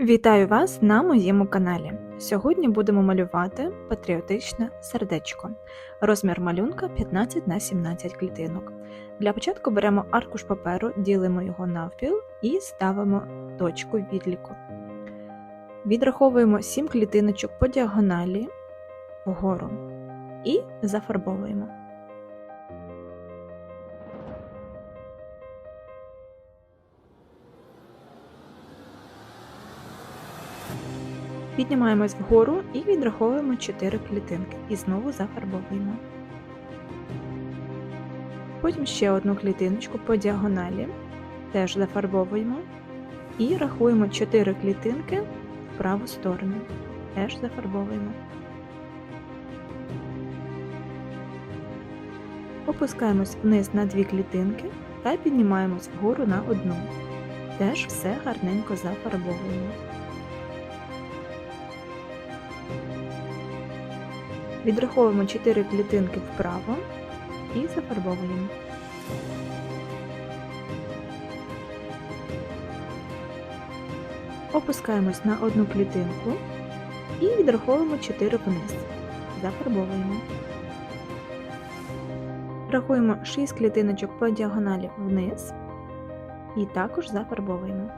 Вітаю вас на моєму каналі. Сьогодні будемо малювати патріотичне сердечко. Розмір малюнка 15 на 17 клітинок. Для початку беремо аркуш паперу, ділимо його навпіл і ставимо точку відліку. Відраховуємо 7 клітиночок по діагоналі вгору і зафарбовуємо. Піднімаємось вгору і відраховуємо 4 клітинки і знову зафарбовуємо. Потім ще одну клітиночку по діагоналі, теж зафарбовуємо і рахуємо 4 клітинки в праву сторону, теж зафарбовуємо. Опускаємось вниз на дві клітинки та піднімаємось вгору на одну. Теж все гарненько зафарбовуємо. Відраховуємо 4 клітинки вправо і зафарбовуємо. Опускаємось на одну клітинку і відраховуємо 4 вниз. Зафарбовуємо. Рахуємо 6 клітиночок по діагоналі вниз і також зафарбовуємо.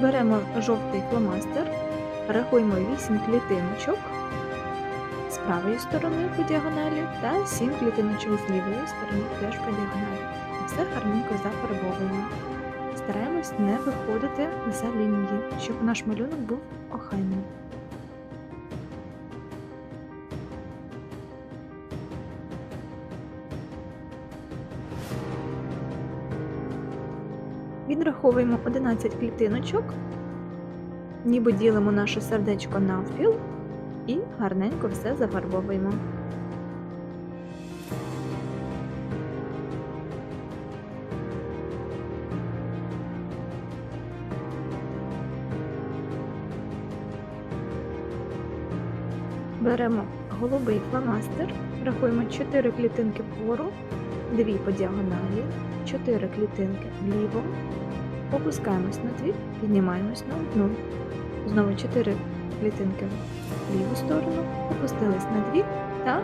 Беремо жовтий фломастер, рахуємо 8 клітиночок з правої сторони по діагоналі та 7 клітиночок з лівої сторони теж по діагоналі. Все гарненько зафарбовуємо. Стараємось не виходити за лінії, щоб наш малюнок був охайним. Відраховуємо 11 клітиночок, ніби ділимо наше сердечко навпіл і гарненько все зафарбовуємо. Беремо голубий фломастер, рахуємо 4 клітинки вгору, 2 по діагоналі, 4 клітинки вліво, опускаємось на 2, піднімаємось на одну. Знову 4 клітинки в ліву сторону, опустились на 2 та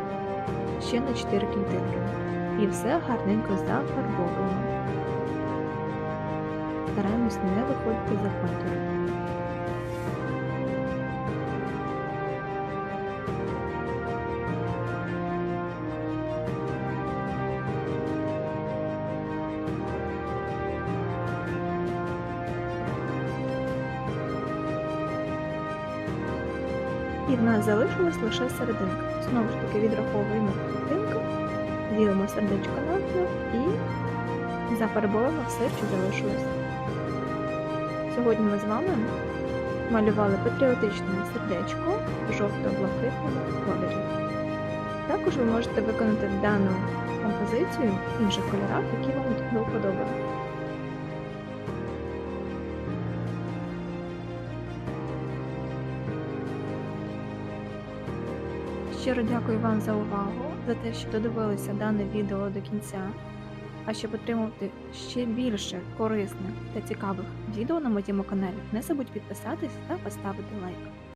ще на 4 клітинки. І все гарненько зафарбовуємо. Стараємось не виходити за контур. І в нас залишилась лише серединка. Знову ж таки відраховуємо клітинку, ділимо сердечко навпіл і зафарбовуємо все, що залишилось. Сьогодні ми з вами малювали патріотичне сердечко в жовто-блакитному кольорі. Також ви можете виконати дану композицію в інших кольорах, які вам до Щиро дякую вам за увагу, за те, що додивилися дане відео до кінця. А щоб отримувати ще більше корисних та цікавих відео на моєму каналі, не забудь підписатись та поставити лайк.